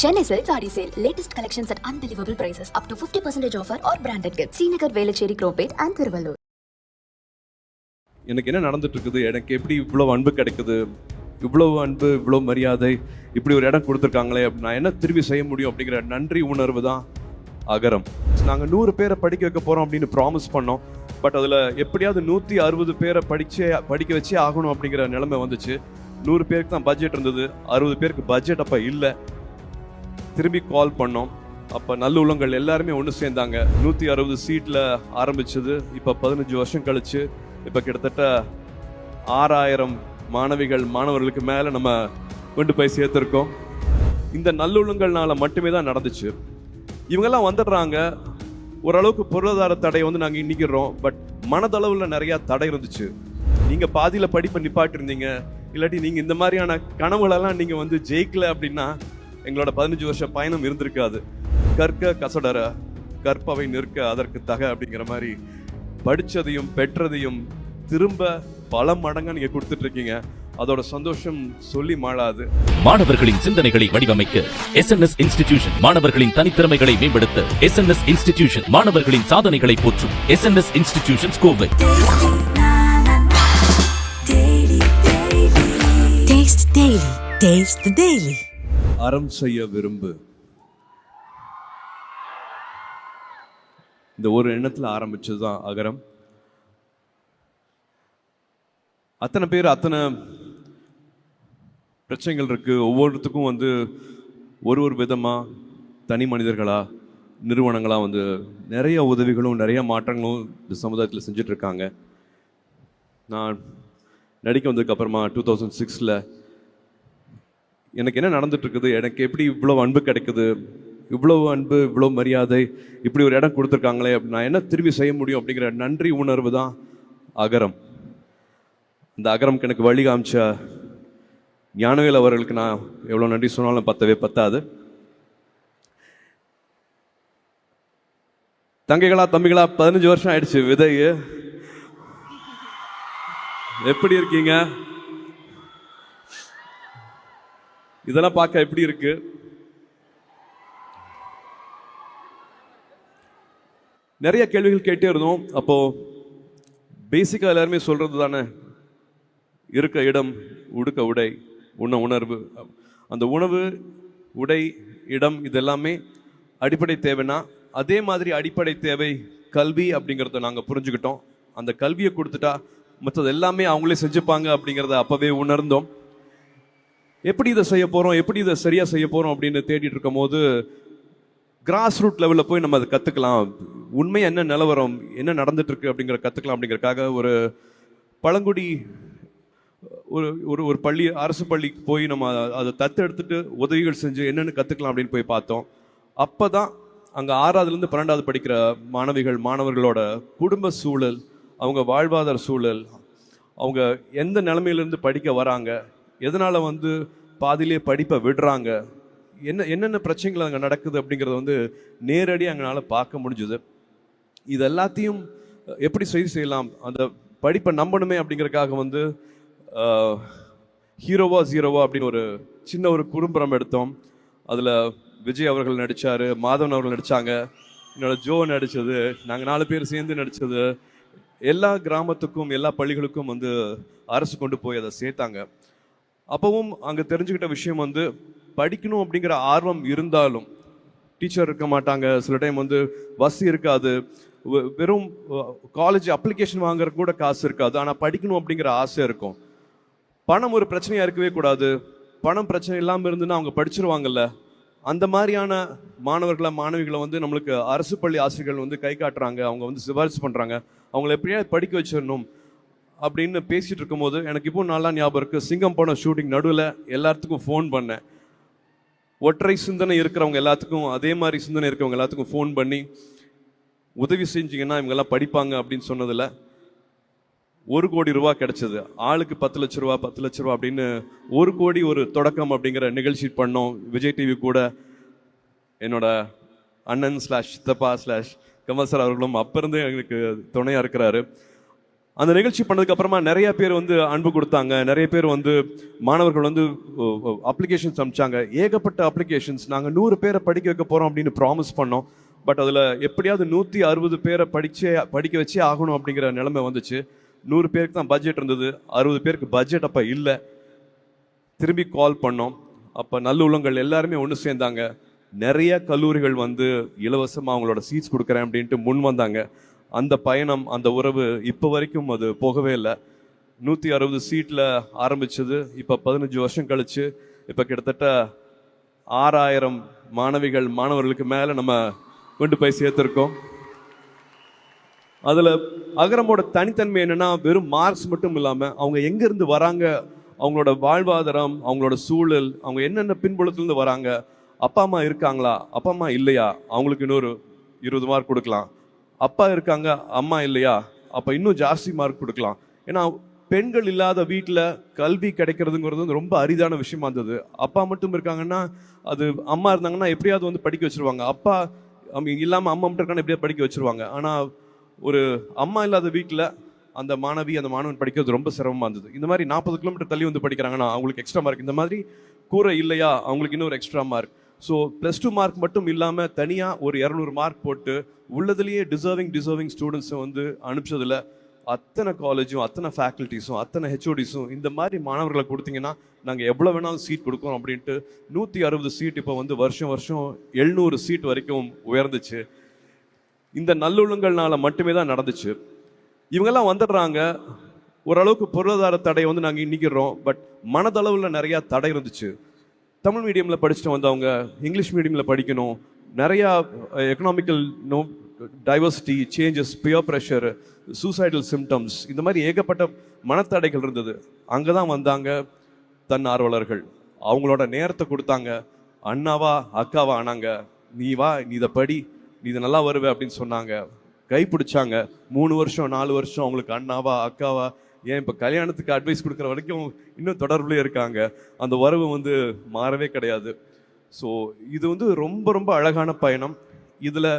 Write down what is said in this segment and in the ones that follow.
Chennai Silk sari Sale. Latest collections at unbelievable prices. Up to 50% offer or branded gifts. Srinagar, Velachery, Cropate and எனக்கு என்ன நடந்துட்டு இருக்குது எனக்கு எப்படி இவ்வளோ அன்பு கிடைக்குது இவ்வளோ அன்பு இவ்வளோ மரியாதை இப்படி ஒரு இடம் கொடுத்துருக்காங்களே அப்படி நான் என்ன திரும்பி செய்ய முடியும் அப்படிங்கிற நன்றி உணர்வு தான் அகரம் நாங்கள் நூறு பேரை படிக்க வைக்க போகிறோம் அப்படின்னு ப்ராமிஸ் பண்ணோம் பட் அதில் எப்படியாவது நூற்றி அறுபது பேரை படிச்சே படிக்க வச்சே ஆகணும் அப்படிங்கிற நிலைமை வந்துச்சு நூறு பேருக்கு தான் பட்ஜெட் இருந்தது அறுபது பேருக்கு பட்ஜெட் அப்போ இல்லை திரும்பி கால் பண்ணோம். அப்போ நல்லுள்ளங்கள் எல்லாருமே ஒன்று சேர்ந்தாங்க. நூற்றி அறுபது சீட்டில் ஆரம்பிச்சது. இப்போ பதினஞ்சு வருஷம் கழிச்சு இப்போ கிட்டத்தட்ட ஆறாயிரம் மாணவிகள் மாணவர்களுக்கு மேலே நம்ம கொண்டு போய் சேர்த்துருக்கோம். இந்த நல்லுள்ளங்கள்னால் மட்டுமே தான் நடந்துச்சு. இவங்கெல்லாம் வந்துடுறாங்க. ஓரளவுக்கு பொருளாதார தடை வந்து நாங்கள் இன்னிக்கிறோம் பட் மனதளவில் நிறையா தடை இருந்துச்சு. நீங்கள் பாதியில் படிப்பை நிப்பாட்டிருந்தீங்க. இல்லாட்டி நீங்கள் இந்த மாதிரியான கனவுகளெல்லாம் நீங்கள் வந்து ஜெயிக்கல அப்படின்னா எங்களோட பதினஞ்சு வருஷ பயணம் இருந்திருக்காது. கற்க கசடர கற்பவை நிற்க அதற்கு தக அப்படிங்கிற மாதிரி படிச்சதையும் பெற்றதையும் திரும்ப பல மடங்கா நீங்க கொடுத்துட்டு இருக்கீங்க அதோட சந்தோஷம் சொல்லி மாளாது. மாணவர்களின் சிந்தனைகளை வடிவமைக்க எஸ் என் எஸ் இன்ஸ்டிடியூஷன் மாணவர்களின் தனித்திறமைகளை மேம்படுத்த எஸ் என் எஸ் இன்ஸ்டிடியூஷன் மாணவர்களின் சாதனைகளை போற்றும் S N S institution Kovai. Taste the Daily. அறம் செய்ய விரும்பு. இந்த ஒரு எண்ணத்தில் ஆரம்பிச்சது தான் அகரம். அத்தனை பேர் அத்தனை பிரச்சனைகள் இருக்கு. ஒவ்வொருத்துக்கும் வந்து ஒரு ஒரு விதமா தனி மனிதர்களா நிறுவனங்களாக வந்து நிறைய உதவிகளும் நிறைய மாற்றங்களும் இந்த சமுதாயத்தில் செஞ்சிட்ருக்காங்க நான் நடிக்க வந்ததுக்கப்புறமா டூ தௌசண்ட் சிக்ஸில் எனக்கு என்ன நடந்துட்டுருக்குது? எனக்கு எப்படி இவ்வளோ அன்பு கிடைக்குது? இவ்வளோ அன்பு இவ்வளோ மரியாதை இப்படி ஒரு இடம் கொடுத்துருக்காங்களே நான் என்ன திரும்பி செய்ய முடியும் அப்படிங்கிற நன்றி உணர்வு தான் அகரம். இந்த அகரம்க்கு எனக்கு வழி காமிச்ச ஞானவேல் அவர்களுக்கு நான் எவ்வளோ நன்றி சொன்னாலும் பத்தவே பத்தாது. தங்கைகளா தம்பிகளா பதினஞ்சு வருஷம் ஆயிடுச்சு விதை எப்படி இருக்கீங்க? இதெல்லாம் பார்க்க எப்படி இருக்கு? நிறைய கேள்விகள் கேட்டே இருந்தோம். அப்போ பேசிக்காக எல்லாருமே சொல்றது தானே? இருக்க இடம் உடுக்க உடை உண்ண உணர்வு. அந்த உணவு உடை இடம் இதெல்லாமே அடிப்படை தேவைன்னா அதே மாதிரி அடிப்படை தேவை கல்வி அப்படிங்கிறத நாங்கள் புரிஞ்சுக்கிட்டோம். அந்த கல்வியை கொடுத்துட்டா மற்றது எல்லாமே அவங்களே செஞ்சுப்பாங்க அப்படிங்கிறத அப்போவே உணர்ந்தோம். எப்படி இதை செய்ய போகிறோம் எப்படி இதை சரியாக செய்ய போகிறோம் அப்படின்னு தேடிட்டு இருக்கும் போது கிராஸ் ரூட் லெவலில் போய் நம்ம அதை கற்றுக்கலாம் உண்மை என்ன நிலவரம்? என்ன நடந்துட்டுருக்கு அப்படிங்கிற கற்றுக்கலாம் அப்படிங்கிறக்காக ஒரு பழங்குடி ஒரு ஒரு ஒரு பள்ளி அரசு பள்ளிக்கு போய் நம்ம அதை தத்தெடுத்துட்டு உதவிகள் செஞ்சு என்னென்னு கற்றுக்கலாம் அப்படின்னு போய் பார்த்தோம். அப்போ தான் அங்கே ஆறாவதுலேருந்து பன்னெண்டாவது படிக்கிற மாணவிகள் மாணவர்களோட குடும்ப சூழல் அவங்க வாழ்வாதார சூழல் அவங்க எந்த நிலமையிலேருந்து படிக்க வராங்க எதனால் வந்து பாதியிலே படிப்பை விடுறாங்க? என்ன என்னென்ன பிரச்சனைகள் அங்கே நடக்குது அப்படிங்கிறத வந்து நேரடியாக எங்களால் பார்க்க முடிஞ்சுது. இது எல்லாத்தையும் எப்படி சரி செய்யலாம்? அந்த படிப்பை நம்பணுமே அப்படிங்கிறதுக்காக வந்து ஹீரோவா ஜீரோவா அப்படின்னு ஒரு சின்ன ஒரு குறும்படம் எடுத்தோம். அதில் விஜய் அவர்கள் நடித்தார் மாதவன் அவர்கள் நடித்தாங்க என்னோட ஜோ நடித்தது நாங்கள் நாலு பேர் சேர்ந்து நடித்தது எல்லா கிராமத்துக்கும் எல்லா பள்ளிகளுக்கும் வந்து அரசு கொண்டு போய் அதை சேர்த்தாங்க. அப்பவும் அங்கே தெரிஞ்சுக்கிட்ட விஷயம் வந்து படிக்கணும் அப்படிங்கிற ஆர்வம் இருந்தாலும் டீச்சர் இருக்க மாட்டாங்க. சில டைம் வந்து வசதி இருக்காது. வெறும் காலேஜ் அப்ளிகேஷன் வாங்குற கூட காசு இருக்காது. ஆனால் படிக்கணும் அப்படிங்கிற ஆசை இருக்கும். பணம் ஒரு பிரச்சனையாக இருக்கவே கூடாது. பணம் பிரச்சனை இல்லாமல் இருந்துன்னா அவங்க படிச்சிருவாங்கல்ல. அந்த மாதிரியான மாணவர்களை மாணவிகளை வந்து நம்மளுக்கு அரசு பள்ளி ஆசிரியர்கள் வந்து கை காட்டுறாங்க. அவங்க வந்து சிபாரிசு பண்ணுறாங்க அவங்கள எப்படியாவது படிக்க வச்சிடணும். அப்படின்னு பேசிட்டு இருக்கும்போது எனக்கு இப்போ நல்லா ஞாபகம் இருக்கு. சிங்கம் படம் ஷூட்டிங் நடுவில் எல்லாத்துக்கும் ஃபோன் பண்ணேன். ஒற்றை சிந்தனை இருக்கிறவங்க எல்லாத்துக்கும் அதே மாதிரி சிந்தனை இருக்கிறவங்க எல்லாத்துக்கும் ஃபோன் பண்ணி உதவி செஞ்சிங்கன்னா இவங்கெல்லாம் படிப்பாங்க அப்படின்னு சொன்னதில் ஒரு கோடி ரூபா கிடைச்சது. ஆளுக்கு பத்து லட்ச ரூபா பத்து லட்ச ரூபா அப்படின்னு ஒரு கோடி ஒரு தொடக்கம் அப்படிங்கிற நிகழ்ச்சி பண்ணோம். விஜய் டிவி கூட என்னோட அண்ணன் ஸ்லாஷ் சித்தப்பா ஸ்லாஷ் கமல் சார் அவர்களும் அப்போ இருந்தே எங்களுக்கு துணையாக இருக்கிறாரு. அந்த நிகழ்ச்சி பண்ணதுக்கு அப்புறமா நிறைய பேர் வந்து அன்பு கொடுத்தாங்க. நிறைய பேர் வந்து மாணவர்கள் வந்து அப்ளிகேஷன்ஸ் அனுப்பிச்சாங்க. ஏகப்பட்ட அப்ளிகேஷன்ஸ் நாங்கள் நூறு பேரை படிக்க வைக்க போகிறோம் அப்படின்னு ப்ராமிஸ் பண்ணோம். பட் அதில் எப்படியாவது நூற்றி அறுபது பேரை படித்தே படிக்க வச்சே ஆகணும் அப்படிங்கிற நிலைமை வந்துச்சு. நூறு பேருக்கு தான் பட்ஜெட் இருந்தது. அறுபது பேருக்கு பட்ஜெட் அப்போ இல்லை. திரும்பி கால் பண்ணோம். அப்போ நல்லுள்ளங்கள் எல்லாருமே ஒன்று சேர்ந்தாங்க. நிறைய கல்லூரிகள் வந்து இலவசமாக அவங்களோட சீட்ஸ் கொடுக்குறேன் அப்படின்ட்டு முன் வந்தாங்க. அந்த பயணம் அந்த உறவு இப்போ வரைக்கும் அது போகவே இல்லை. நூற்றி அறுபது சீட்டில் ஆரம்பிச்சது. இப்போ பதினஞ்சு வருஷம் கழிச்சு இப்போ கிட்டத்தட்ட ஆறாயிரம் மாணவிகள் மாணவர்களுக்கு மேலே நம்ம கொண்டு போய் சேர்த்துருக்கோம். அதில் அகரமோட தனித்தன்மை என்னன்னா வெறும் மார்க்ஸ் மட்டும் இல்லாமல் அவங்க எங்கேருந்து வராங்க அவங்களோட வாழ்வாதாரம் அவங்களோட சூழல் அவங்க என்னென்ன பின்புலத்துலேருந்து வராங்க அப்பா அம்மா இருக்காங்களா அப்பா அம்மா இல்லையா அவங்களுக்கு இன்னொரு இருபது மார்க் கொடுக்கலாம். அப்பா இருக்காங்க அம்மா இல்லையா? அப்போ இன்னும் ஜாஸ்தி மார்க் கொடுக்கலாம். ஏன்னா பெண்கள் இல்லாத வீட்டில் கல்வி கிடைக்கிறதுங்கிறது வந்து ரொம்ப அரிதான விஷயமா இருந்தது. அப்பா மட்டும் இருக்காங்கன்னா அது அம்மா இருந்தாங்கன்னா எப்படியாவது வந்து படிக்க வச்சிருவாங்க. அப்பா இல்லாமல் அம்மா மட்டும் இருக்காங்கன்னா எப்படியாவது படிக்க வச்சிருவாங்க. ஆனால் ஒரு அம்மா இல்லாத வீட்டில் அந்த மாணவி அந்த மாணவன் படிக்கிறது ரொம்ப சிரமமாக இருந்தது. இந்த மாதிரி நாற்பது கிலோமீட்டர் தள்ளி வந்து படிக்கிறாங்கன்னா அவங்களுக்கு எக்ஸ்ட்ரா மார்க் இந்த மாதிரி கூரை இல்லையா? அவங்களுக்கு இன்னொரு extra mark so plus two mark மட்டும் இல்லாமல் தனியாக ஒரு இரநூறு மார்க் போட்டு உள்ளதுலேயே டிசர்விங் டிசர்விங் ஸ்டூடெண்ட்ஸை வந்து அனுப்பிச்சதில் அத்தனை காலேஜும் அத்தனை ஃபேக்கல்ட்டிஸும் அத்தனை ஹெச்ஓடிஸும் இந்த மாதிரி மாணவர்களை கொடுத்தீங்கன்னா நாங்கள் எவ்வளோ வேணாலும் சீட் கொடுக்குறோம் அப்படின்ட்டு நூற்றி அறுபது சீட் இப்போ வந்து வருஷம் வருஷம் எழுநூறு சீட் வரைக்கும் உயர்ந்துச்சு. இந்த நல்லொழுங்கள்னால மட்டுமே தான் நடந்துச்சு. இவங்கெல்லாம் வந்துடுறாங்க. ஓரளவுக்கு பொருளாதார தடை வந்து நாங்கள் நிற்கிறோம் பட் மனதளவில் நிறையா தடை இருந்துச்சு. தமிழ் மீடியமில் படிச்சுட்டு வந்தவங்க இங்கிலீஷ் மீடியமில் படிக்கணும். நிறையா economical no diversity changes peer pressure suicidal symptoms இந்த மாதிரி ஏகப்பட்ட மனத்தடைகள் இருந்தது. அங்கே தான் வந்தாங்க தன் ஆர்வலர்கள் அவங்களோட நேரத்தை கொடுத்தாங்க. அண்ணாவா அக்காவா ஆனாங்க. நீ வா நீ இதை படி நீ இதை நல்லா வருவே அப்படின்னு சொன்னாங்க. கை பிடிச்சாங்க. மூணு வருஷம் நாலு வருஷம் அவங்களுக்கு அண்ணாவா அக்காவா ஏன் இப்போ கல்யாணத்துக்கு அட்வைஸ் கொடுக்குற வரைக்கும் இன்னும் தொடர்புலேயே இருக்காங்க. அந்த உறவு வந்து மாறவே கிடையாது. ஸோ இது வந்து ரொம்ப ரொம்ப அழகான பயணம். இதில்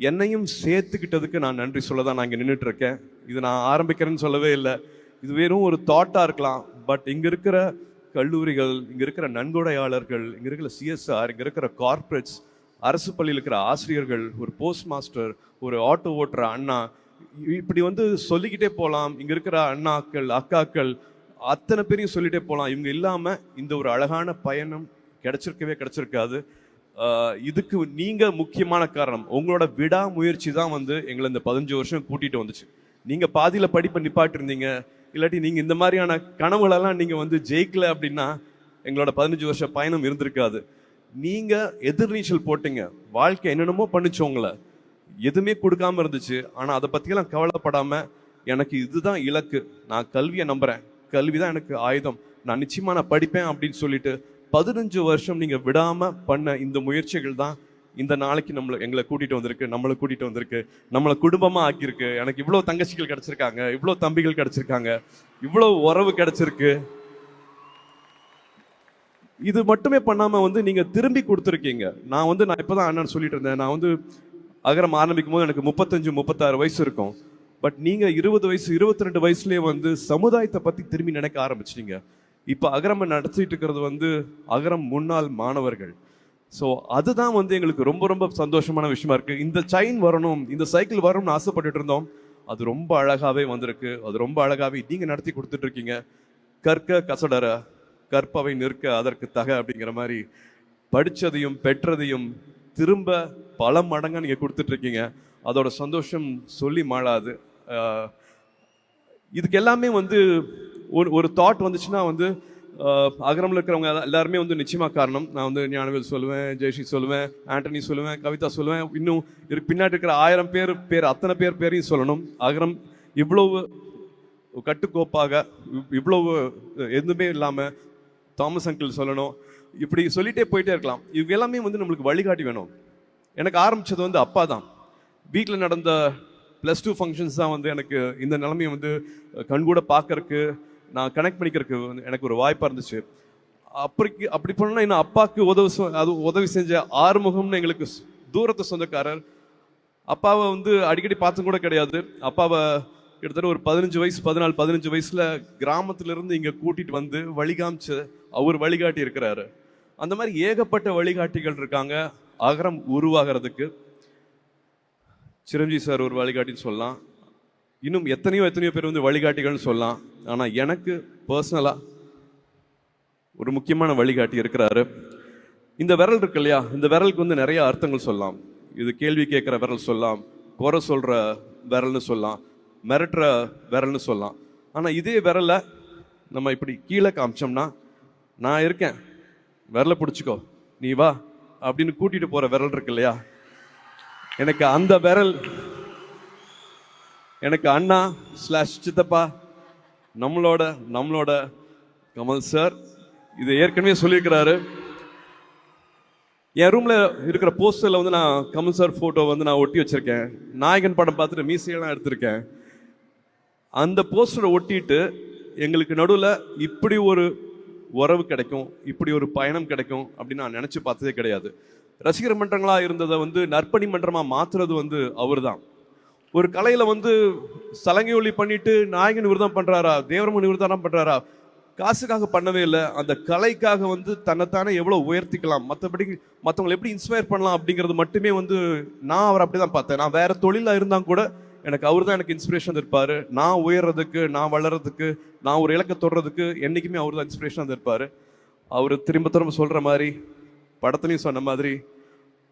என்னையும் சேர்த்துக்கிட்டதுக்கு நான் நன்றி சொல்ல தான் நான் இங்கே நின்றுட்டுருக்கேன் இது நான் ஆரம்பிக்கிறேன்னு சொல்லவே இல்லை. இது வெறும் ஒரு தாட்டாக இருக்கலாம். பட் இங்கே இருக்கிற கல்லூரிகள் இங்கே இருக்கிற நன்கொடையாளர்கள் இங்கே இருக்கிற சிஎஸ்ஆர் இங்கே இருக்கிற கார்ப்பரேட்ஸ் அரசு பள்ளியில் இருக்கிற ஆசிரியர்கள் ஒரு போஸ்ட் மாஸ்டர் ஒரு ஆட்டோ ஓட்டுற அண்ணா இப்படி வந்து சொல்லிக்கிட்டே போகலாம் இங்கே இருக்கிற அண்ணாக்கள் அக்காக்கள் அத்தனை பேரையும் சொல்லிகிட்டே போகலாம் இவங்க இல்லாமல் இந்த ஒரு அழகான பயணம் கிடைச்சிருக்கவே கிடச்சிருக்காது. இதுக்கு நீங்கள் முக்கியமான காரணம் உங்களோட விடாமுயற்சி தான் வந்து எங்களை இந்த பதினஞ்சு வருஷம் கூட்டிட்டு வந்துச்சு. நீங்க பாதியில படிப்பை நிப்பாட்டிருந்தீங்க இல்லாட்டி நீங்க இந்த மாதிரியான கனவுகளெல்லாம் நீங்க வந்து ஜெயிக்கல அப்படின்னா எங்களோட பதினஞ்சு வருஷ பயணம் இருந்திருக்காது. நீங்க எதிர்நீச்சல் போட்டீங்க. வாழ்க்கை என்னென்னமோ பண்ணுச்சு எதுவுமே கொடுக்காம இருந்துச்சு. ஆனா அதை பற்றியெல்லாம் கவலைப்படாம எனக்கு இதுதான் இலக்கு. நான் கல்வியை நம்புறேன். கல்வி தான் எனக்கு ஆயுதம். நான் நிச்சயமா நான் படிப்பேன் அப்படின்னு சொல்லிட்டு பதினஞ்சு வருஷம் நீங்க விடாம பண்ண இந்த முயற்சிகள் தான் இந்த நாளைக்கு நம்மளை எங்களை கூட்டிட்டு வந்திருக்கு நம்மளை கூட்டிட்டு வந்திருக்கு நம்மளை குடும்பமா ஆக்கியிருக்கு. எனக்கு இவ்வளவு தங்கச்சிகள் கிடைச்சிருக்காங்க இவ்வளவு தம்பிகள் கிடைச்சிருக்காங்க இவ்வளவு உறவு கிடைச்சிருக்கு. இது மட்டுமே பண்ணாம வந்து நீங்க திரும்பி கொடுத்துருக்கீங்க. நான் வந்து நான் இப்பதான் அண்ணன் சொல்லிட்டு இருந்தேன். நான் வந்து அகரம் ஆரம்பிக்கும் போது எனக்கு முப்பத்தஞ்சு முப்பத்தாறு வயசு இருக்கும். பட் நீங்கள் இருபது வயசு இருபத்தி ரெண்டு வயசுலேயே வந்து சமுதாயத்தை பற்றி திரும்பி நினைக்க ஆரம்பிச்சிட்டிங்க. இப்போ அகரம் நடத்திட்டு இருக்கிறது வந்து அகரம் முன்னாள் மாணவர்கள். ஸோ அதுதான் வந்து எங்களுக்கு ரொம்ப ரொம்ப சந்தோஷமான விஷயமா இருக்குது இந்த செயின் வரணும் இந்த சைக்கிள் வரணும்னு ஆசைப்பட்டுட்டு இருந்தோம். அது ரொம்ப அழகாகவே வந்திருக்கு. அது ரொம்ப அழகாகவே நீங்கள் நடத்தி கொடுத்துட்டு இருக்கீங்க. கற்க கசடர கற்பவை நிற்க அதற்கு தக அப்படிங்கிற மாதிரி படித்ததையும் பெற்றதையும் திரும்ப பல மடங்காக நீங்கள் கொடுத்துட்ருக்கீங்க. அதோட சந்தோஷம் சொல்லி மாளாது. இதுக்கு எல்லாமே வந்து ஒரு ஒரு தாட் வந்துச்சுன்னா வந்து அகரமில் இருக்கிறவங்க எல்லாருமே வந்து நிச்சயமாக காரணம். நான் வந்து ஞானவேல் சொல்லுவேன் ஜெய்ஸ்ரீ சொல்லுவேன் ஆண்டனி சொல்லுவேன் கவிதா சொல்லுவேன். இன்னும் இருக்கு பின்னாடி இருக்கிற ஆயிரம் பேர் பேர் அத்தனை பேர் பேரையும் சொல்லணும். அகரம் இவ்வளவு கட்டுக்கோப்பாக இவ்- இவ்வளவு எதுவுமே இல்லாமல் தாமஸ் அங்கிள் சொல்லணும். இப்படி சொல்லிட்டே போயிட்டே இருக்கலாம். இவங்க எல்லாமே வந்து நம்மளுக்கு வழிகாட்டி வேணும். எனக்கு ஆரம்பித்தது வந்து அப்பா தான். வீட்டில் நடந்த ப்ளஸ் டூ ஃபங்க்ஷன்ஸ் தான் வந்து எனக்கு இந்த நிலைமையை வந்து கண்கூட பார்க்கறக்கு நான் கனெக்ட் பண்ணிக்கிறதுக்கு வந்து எனக்கு ஒரு வாய்ப்பாக இருந்துச்சு. அப்படிக்கு அப்படி பண்ணா இன்னும் அப்பாவுக்கு உதவி செ- அது உதவி செஞ்ச ஆறுமுகம்னு எங்களுக்கு தூரத்தை தூரத்து சொந்தக்காரர். அப்பாவை வந்து அடிக்கடி பார்த்தும் கூட கிடையாது. அப்பாவை கிட்டத்தட்ட ஒரு பதினஞ்சு வயசு பதினாலு பதினஞ்சு வயசில் கிராமத்திலிருந்து இருந்து கூட்டிகிட்டு வந்து வழிகாமிச்சு அவர் வழிகாட்டி இருக்கிறாரு. அந்த மாதிரி ஏகப்பட்ட வழிகாட்டிகள் இருக்காங்க. அகரம் உருவாகிறதுக்கு சிரஞ்சீவி சார் ஒரு வழிகாட்டின்னு சொல்லலாம். இன்னும் எத்தனையோ எத்தனையோ பேர் வந்து வழிகாட்டிகள்னு சொல்லலாம். ஆனால் எனக்கு பர்சனலாக ஒரு முக்கியமான வழிகாட்டி இருக்கிறாரு. இந்த விரல் இருக்கு இல்லையா? இந்த விரலுக்கு வந்து நிறைய அர்த்தங்கள் சொல்லலாம். இது கேள்வி கேட்குற விரல் சொல்லலாம். குறை சொல்கிற விரல்னு சொல்லலாம். மிரட்டுற விரல்னு சொல்லலாம். ஆனால் இதே விரலை நம்ம இப்படி கீழே காமிச்சோம்னா நான் இருக்கேன். விரலை பிடிச்சிக்கோ. நீ வா அப்படின்னு கூட்டிட்டு போற விரல் இருக்கு இல்லையா? எனக்கு அந்த விரல் எனக்கு அண்ணா ஸ்லாஷ் சித்தப்பா நம்மளோட நம்மளோட கமல் சார் இது ஏற்கனவே சொல்லியிருக்கிறாரு. என் ரூம்ல இருக்கிற போஸ்டர்ல வந்து நான் கமல் சார் போட்டோ வந்து நான் ஒட்டி வச்சிருக்கேன். நாயகன் படம் பார்த்துட்டு மீசையெல்லாம் எடுத்திருக்கேன். அந்த போஸ்டரை ஒட்டிட்டு எங்களுக்கு நடுவில் இப்படி ஒரு உறவு கிடைக்கும் இப்படி ஒரு பயணம் கிடைக்கும் அப்படின்னு நான் நினச்சி பார்த்ததே கிடையாது. ரசிகர் மன்றங்களாக இருந்ததை வந்து நற்பணி மன்றமாக மாற்றுறது வந்து அவர் தான் ஒரு கலையில் வந்து சலங்கை ஒளி பண்ணிட்டு நாயகன் விருதம் பண்ணுறாரா தேவரமணி விருதம் பண்ணுறாரா காசுக்காக பண்ணவே இல்லை. அந்த கலைக்காக வந்து தன்னைத்தானே எவ்வளோ உயர்த்திக்கலாம் மற்றபடி மற்றவங்களை எப்படி இன்ஸ்பயர் பண்ணலாம் அப்படிங்கிறது மட்டுமே வந்து நான் அவர் அப்படிதான் பார்த்தேன். நான் வேறு தொழிலாக இருந்தால் கூட எனக்கு அவர் தான் எனக்கு இன்ஸ்பிரேஷன் இருப்பார் நான் உயர்றதுக்கு நான் வளர்றதுக்கு நான் ஒரு இலக்கை தொடுறதுக்கு என்னைக்குமே அவர் தான் இன்ஸ்பிரேஷன் இருப்பார் அவர் திரும்ப திரும்ப சொல்கிற மாதிரி படத்துலையும் சொன்ன மாதிரி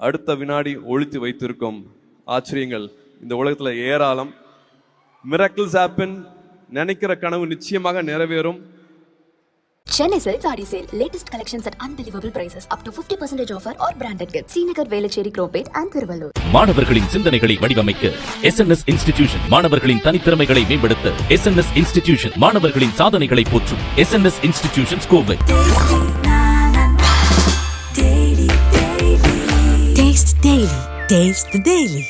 அடுத்த வினாடி ஒழித்து வைத்திருக்கும் ஆச்சரியங்கள் இந்த உலகத்தில் ஏராளம். மிராக்கிள்ஸ் ஆப்பின் நினைக்கிற கனவு நிச்சயமாக நிறைவேறும். Chennai Silks Adi Sale. Latest collections at unbelievable prices. Up to 50% offer or branded gifts. Srinagar, Velachery, Cropate and Thiruvallur. மாணவர்களின் சிந்தனைகளை வடிவமைக்க எஸ்என்எஸ் இன்ஸ்டிடியூஷன் மாணவர்களின் தனித்திறமைகளை மேம்படுத்த எஸ்என்எஸ் இன்ஸ்டிடியூஷன் மாணவர்களின் சாதனைகளை போற்றும் SNS institution Kovai Taste the Daily. Taste the Daily.